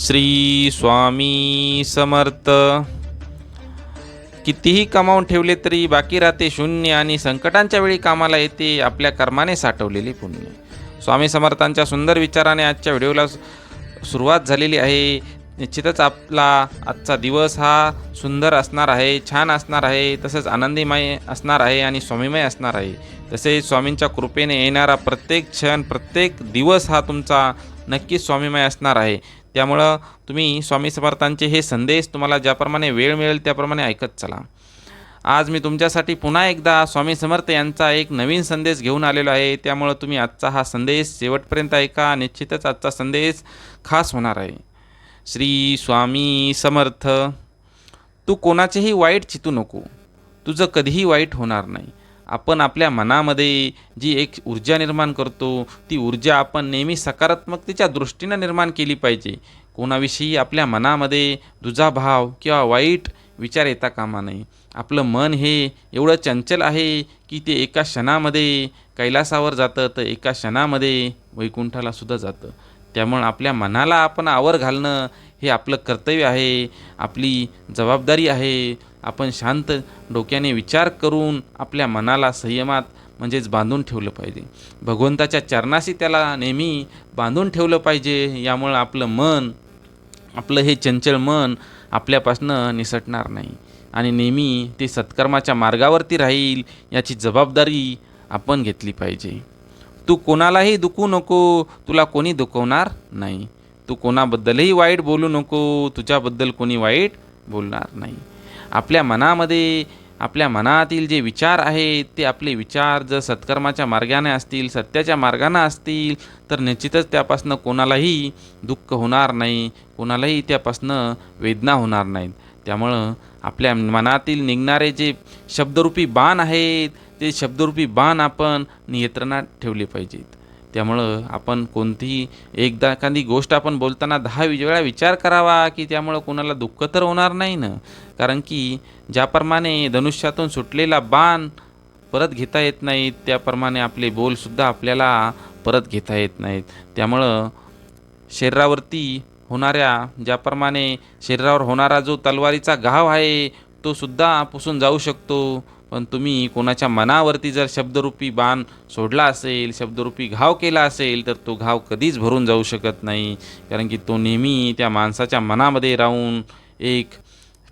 श्री स्वामी समर्थ. कितीही कमावून ठेवले तरी बाकी राहते शून्य आणि संकटांच्या वेळी कामाला येते आपल्या कर्माने साठवलेले पुण्य. स्वामी समर्थांच्या सुंदर विचाराने आजच्या व्हिडिओला सुरुवात झालेली आहे. निश्चितच आपला आजचा दिवस हा सुंदर असणार आहे छान असणार आहे तसंच आनंदीमय असणार आहे आणि स्वामीमय असणार आहे. तसेच स्वामींच्या कृपेने येणारा प्रत्येक क्षण प्रत्येक दिवस हा तुमचा नक्कीच स्वामीमय असणार आहे. त्यामुळं तुम्ही स्वामी समर्थांचे हे संदेश तुम्हाला ज्याप्रमाणे वेळ मिळेल त्याप्रमाणे ऐकत चला. आज मी तुमच्यासाठी पुन्हा एकदा स्वामी समर्थ यांचा एक नवीन संदेश घेऊन आलेलो आहे. त्यामुळं तुम्ही आजचा हा संदेश शेवटपर्यंत ऐका. निश्चितच आजचा संदेश खास होणार आहे. श्री स्वामी समर्थ तू कोणाचेही वाईट चितू नको. तुझं कधीही वाईट होणार नाही. आपण आपल्या मनामध्ये जी एक ऊर्जा निर्माण करतो ती ऊर्जा आपण नेहमी सकारात्मकतेच्या दृष्टीनं निर्माण केली पाहिजे. कोणाविषयी आपल्या मनामध्ये दुजाभाव किंवा वाईट विचार येता कामा नये. आपलं मन हे एवढं चंचल आहे की ते एका क्षणामध्ये कैलासावर जातं तर एका क्षणामध्ये वैकुंठाला सुद्धा जातं. त्यामुळं आपल्या मनाला आपण आवर घालणं हे आपलं कर्तव्य आहे आपली जबाबदारी आहे. आपण शांत डोक्याने विचार करून आपल्या मनाला संयमात म्हणजेच बांधून ठेवलं पाहिजे. भगवंताच्या चरणाशी त्याला नेहमी बांधून ठेवलं पाहिजे. यामुळं आपलं मन आपलं हे चंचल मन आपल्यापासनं निसटणार नाही. आणि नेहमी ते सत्कर्माच्या मार्गावरती राहील याची जबाबदारी आपण घेतली पाहिजे. तू कोणालाही दुखू नको तुला कोणी दुखवणार नाही. तू कोणाबद्दलही वाईट बोलू नको तुझ्याबद्दल कोणी वाईट बोलणार नाही. आपल्या मनामध्ये आपल्या मनातील जे विचार आहेत ते आपले विचार जर सत्कर्माच्या मार्गाने असतील सत्याच्या मार्गाने असतील तर निश्चितच त्यापासनं कोणालाही दुःख होणार नाही कोणालाही त्यापासनं वेदना होणार नाहीत. त्यामुळं आपल्या मनातील निघणारे जे शब्दरूपी बाण आहेत ते शब्दरूपी बाण आपण नियंत्रणात ठेवले पाहिजेत. त्यामुळं आपण कोणतीही एकदा एखादी गोष्ट आपण बोलताना दहा वेळा विचार करावा की त्यामुळं कोणाला दुःख तर होणार नाही ना? कारण की ज्याप्रमाणे धनुष्यातून सुटलेला बाण परत घेता येत नाहीत त्याप्रमाणे आपले बोलसुद्धा आपल्याला परत घेता येत नाहीत. त्यामुळं शरीरावरती होणाऱ्या ज्याप्रमाणे शरीरावर होणारा जो तलवारीचा घाव आहे तो सुद्धा पुसून जाऊ शकतो. पण तुम्ही कोणाच्या मनावरती जर शब्दरूपी बाण सोडला असेल शब्दरूपी घाव केला असेल तर तो घाव कधीच भरून जाऊ शकत नाही. कारण की तो नेहमी त्या माणसाच्या मनामध्ये राहून एक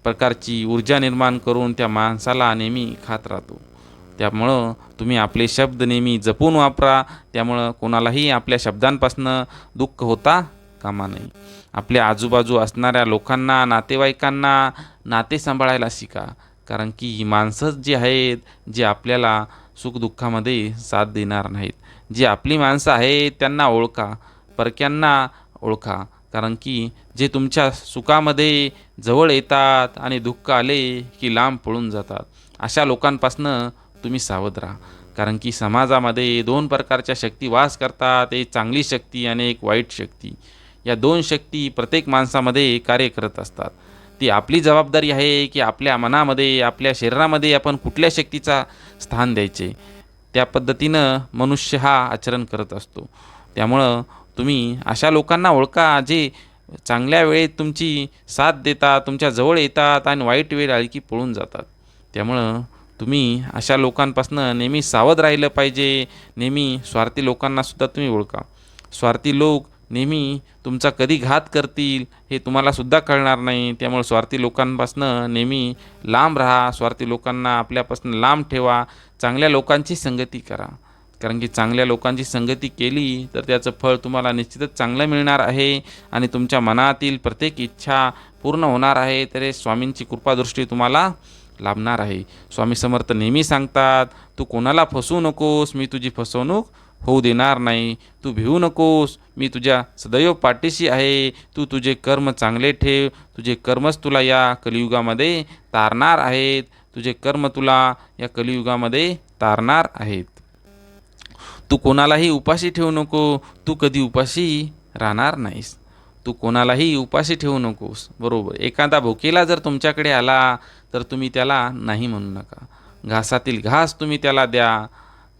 प्रकारची ऊर्जा निर्माण करून त्या माणसाला नेहमी खात राहतो. त्यामुळं तुम्ही आपले शब्द नेहमी जपून वापरा. त्यामुळं कोणालाही आपल्या शब्दांपासनं दुःख होता कामा नये. आपल्या आजूबाजू असणाऱ्या लोकांना नातेवाईकांना नाते सांभाळायला शिका. कारण की ही माणसंच जी आहेत जे आपल्याला सुखदुःखामध्ये साथ देणार नाहीत. जी आपली माणसं आहेत त्यांना ओळखा. परक्यांना ओळखा. कारण की जे तुमच्या सुखामध्ये जवळ येतात आणि दुःख आले की लांब पळून जातात. अशा लोकांपासनं तुम्ही सावध राहा. कारण की समाजामध्ये दोन प्रकारच्या शक्ती वास करतात. एक चांगली शक्ती आणि एक वाईट शक्ती. या दोन शक्ती प्रत्येक माणसामध्ये कार्य करत असतात. ती आपली जबाबदारी आहे की आपल्या मनामध्ये आपल्या शरीरामध्ये आपण कुठल्या शक्तीचा स्थान द्यायचे? त्या पद्धतीनं मनुष्य हा आचरण करत असतो. त्यामुळं तुम्ही अशा लोकांना ओळखा जे चांगल्या वेळेत तुमची साथ देतात तुमच्या जवळ येतात आणि वाईट वेळ आली की पळून जातात. त्यामुळं तुम्ही अशा लोकांपासनं नेहमी सावध राहिलं पाहिजे. नेहमी स्वार्थी लोकांनासुद्धा तुम्ही ओळखा. स्वार्थी लोक नेहमी तुमचा कधी घात करतील हे तुम्हालासुद्धा कळणार नाही. त्यामुळे स्वार्थी लोकांपासनं नेहमी लांब राहा. स्वार्थी लोकांना आपल्यापासून लांब ठेवा. चांगल्या लोकांची संगती करा. कारण की चांगल्या लोकांची संगती केली तर त्याचं फळ तुम्हाला निश्चितच चांगलं मिळणार आहे आणि तुमच्या मनातील प्रत्येक इच्छा पूर्ण होणार आहे. तर हे स्वामींची कृपादृष्टी तुम्हाला लाभणार आहे. स्वामी समर्थ नेहमी सांगतात तू कोणाला फसवू नकोस? मी तुझी फसवणूक होऊ देणार नाही. तू भिवू नकोस. मी तुझ्या सदैव पाठीशी आहे. तू तुझे कर्म चांगले ठेव. तुझे कर्मच तुला या कलियुगामध्ये तारणार आहेत. तुझे कर्म तुला या कलियुगामध्ये तारणार आहेत. तू कोणालाही उपाशी ठेवू नको. तू कधी उपाशी राहणार नाहीस. तू कोणालाही उपाशी ठेवू नकोस. बरोबर. एखादा भुकेला जर तुमच्याकडे आला तर तुम्ही त्याला नाही म्हणू नका. घासातील घास तुम्ही त्याला द्या.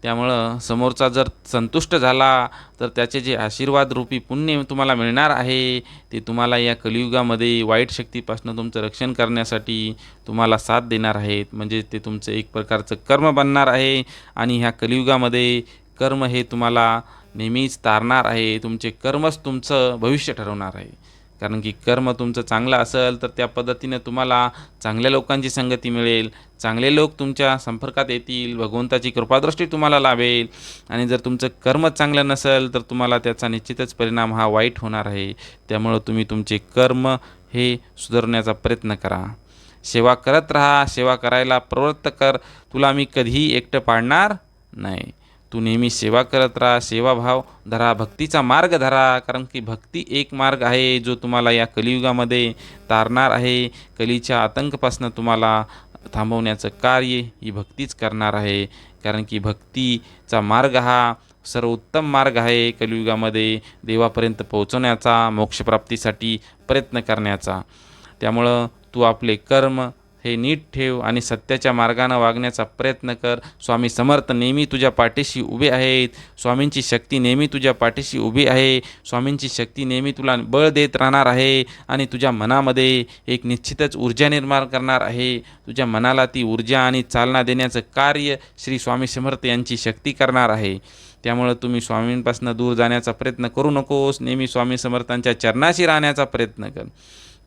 त्यामुळं समोरचा जर संतुष्ट झाला तर त्याचे जे आशीर्वाद रूपी पुण्य तुम्हाला मिळणार आहे ते तुम्हाला या कलियुगामध्ये वाईट शक्तीपासून तुमचं रक्षण करण्यासाठी तुम्हाला साथ देणार आहेत. म्हणजे ते तुमचं एक प्रकारचं कर्म बनणार आहे आणि ह्या कलियुगामध्ये कर्म हे तुम्हाला नेहमीच तारणार आहे. तुमचे कर्मच तुमचं भविष्य ठरवणार आहे. कारण की कर्म तुमचं चांगलं असेल तर त्या पद्धतीने तुम्हाला चांगल्या लोकांची संगती मिळेल. चांगले लोक तुमच्या संपर्कात येतील भगवंताची कृपादृष्टी तुम्हाला लाभेल आणि जर तुमचं कर्म चांगलं नसेल तर तुम्हाला त्याचा निश्चितच परिणाम हा वाईट होणार आहे. त्यामुळं तुम्ही तुमचे कर्म हे सुधारण्याचा प्रयत्न करा. सेवा करत राहा सेवा करायला प्रवृत्त कर. तुला मी कधीही एकटं पाडणार नाही. तू नेहमी सेवा करत राहा सेवाभाव धरा भक्तीचा मार्ग धरा कारण की भक्ती एक मार्ग आहे जो तुम्हाला या कलियुगामध्ये तारणार आहे. कलीच्या आतंकपासनं तुम्हाला थांबवण्याचं कार्य ही भक्तीच करणार आहे. कारण की भक्तीचा मार्ग हा सर्वोत्तम मार्ग आहे कलियुगामध्ये देवापर्यंत पोहोचवण्याचा मोक्षप्राप्तीसाठी प्रयत्न करण्याचा. त्यामुळं तू आपले कर्म हे नीट ठेव आणि सत्याच्या मार्गानं वागण्याचा प्रयत्न कर. स्वामी समर्थ नेहमी तुझ्या पाठीशी उभे आहेत. स्वामींची शक्ती नेहमी तुझ्या पाठीशी उभी आहे. स्वामींची शक्ती नेहमी तुला बळ देत राहणार आहे आणि तुझ्या मनामध्ये एक निश्चितच ऊर्जा निर्माण करणार आहे. तुझ्या मनाला ती ऊर्जा आणि चालना देण्याचं कार्य श्री स्वामी समर्थ यांची शक्ती करणार आहे. त्यामुळं तुम्ही स्वामींपासून दूर जाण्याचा प्रयत्न करू नकोस. नेहमी स्वामी समर्थांच्या चरणाशी राहण्याचा प्रयत्न कर.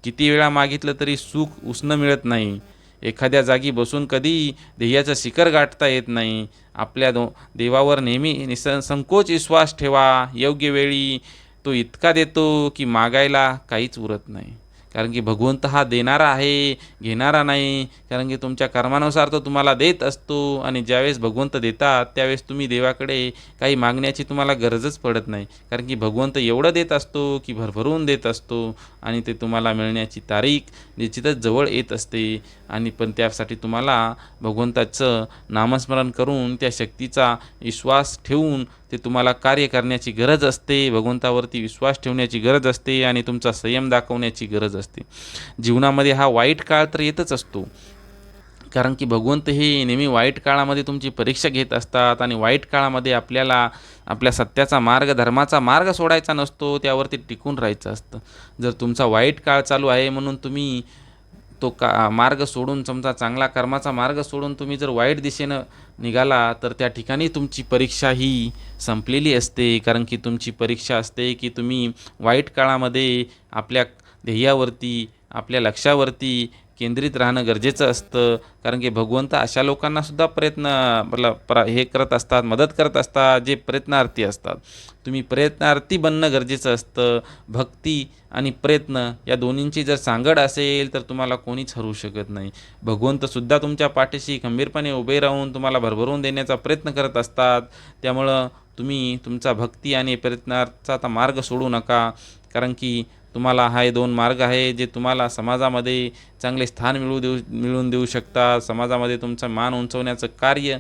किती वेळा मागितलं तरी सुख उसणं मिळत नाही. एखाद्या जागी बसून कधी ध्येयाचं शिखर गाठता येत नाही. आपल्या दो देवावर नेहमी निस संकोच विश्वास ठेवा. योग्य वेळी तो इतका देतो की मागायला काहीच उरत नाही. कारण की भगवंत हा देणारा आहे घेणारा नाही. कारण की तुमच्या कर्मानुसार तो तुम्हाला देत असतो आणि ज्यावेळेस भगवंत देतात त्यावेळेस तुम्ही देवाकडे काही मागण्याची तुम्हाला गरजच पडत नाही. कारण की भगवंत एवढं देत असतो की भरभरून देत असतो आणि ते तुम्हाला मिळण्याची तारीख निश्चितच जवळ येत असते. आणि पण त्यासाठी तुम्हाला भगवंताचं नामस्मरण करून त्या शक्तीचा विश्वास ठेवून ते तुम्हाला कार्य करण्याची गरज असते भगवंतावरती विश्वास ठेवण्याची गरज असते आणि तुमचा संयम दाखवण्याची गरज असते. जीवनामध्ये हा वाईट काळ तर येतच असतो. कारण की भगवंत हे नेहमी वाईट काळामध्ये तुमची परीक्षा घेत असतात आणि वाईट काळामध्ये आपल्याला आपल्या सत्याचा मार्ग धर्माचा मार्ग सोडायचा नसतो त्यावरती टिकून राहायचं असतं. जर तुमचा वाईट काळ चालू आहे म्हणून तुम्ही तो का मार्ग सोडून समजा चांगला कर्माचा मार्ग सोडून तुम्ही जर वाईट दिशेनं निघाला तर त्या ठिकाणी तुमची परीक्षा ही संपलेली असते. कारण की तुमची परीक्षा असते की तुम्ही वाईट काळामध्ये आपल्या ध्येयावरती आपल्या लक्षावरती केंद्रित राहणं गरजेचं असतं. कारण की भगवंत अशा लोकांनासुद्धा प्रयत्न मला प्रा हे करत असतात मदत करत असतात जे प्रयत्नार्थी असतात. तुम्ही प्रयत्नार्थी बनणं गरजेचं असतं. भक्ती आणि प्रयत्न या दोन्हींची जर सांगड असेल तर तुम्हाला कोणीच हरवू शकत नाही. भगवंतसुद्धा तुमच्या पाठीशी खंबीरपणे उभे राहून तुम्हाला भरभरून देण्याचा प्रयत्न करत असतात. त्यामुळं तुम्ही तुमचा भक्ती आणि प्रयत्नाचा मार्ग सोडू नका. कारण की तुम्हाला हा हे दोन मार्ग आहे जे तुम्हाला समाजामध्ये चांगले स्थान मिळवू देऊ मिळवून देऊ शकतात. समाजामध्ये तुमचा मान उंचवण्याचं कार्य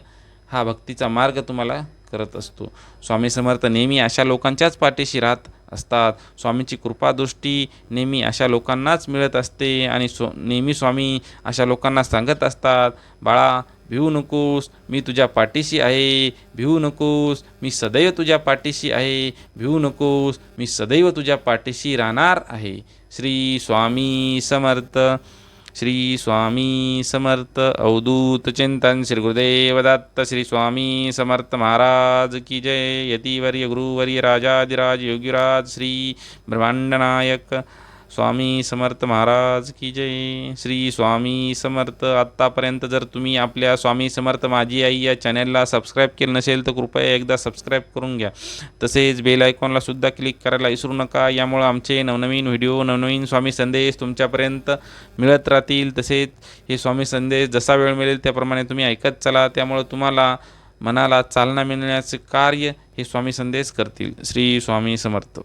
हा भक्तीचा मार्ग तुम्हाला करत असतो. स्वामी समर्थ नेहमी अशा लोकांच्याच पाठीशी राहत असतात. स्वामींची कृपादृष्टी नेहमी अशा लोकांनाच मिळत असते आणि स्व नेहमी स्वामी अशा लोकांना सांगत असतात बाळा भिवू नकोस मी तुझ्या पाठीशी आहे. भिवू नकोस मी सदैव तुझ्या पाठीशी आहे. भिवू नकोस मी सदैव तुझ्या पाठीशी राहणार आहे. श्री स्वामी समर्थ श्री स्वामी समर्थ अवधूत चिंतन श्री गुरुदेवदत्त श्री स्वामी समर्थ महाराज की जय. यतिवर्य गुरुवर्य राजाधिराज योगीराज श्री ब्रह्मांडनायक स्वामी समर्थ महाराज की जय. श्री स्वामी समर्थ आत्तापर्यंत जर तुम्ही आपल्या स्वामी समर्थ माझी आई या चॅनलला सबस्क्राईब केलं नसेल तर कृपया एकदा सबस्क्राईब करून घ्या. तसेच बेल आयकॉनला सुद्धा क्लिक करायला विसरू नका. यामुळं आमचे नवनवीन व्हिडिओ नवनवीन स्वामी संदेश तुमच्यापर्यंत मिळत राहतील. तसेच हे स्वामी संदेश जसा वेळ मिळेल त्याप्रमाणे तुम्ही ऐकत चला. त्यामुळं तुम्हाला मनाला चालना मिळण्याचे कार्य हे स्वामी संदेश करतील. श्री स्वामी समर्थ.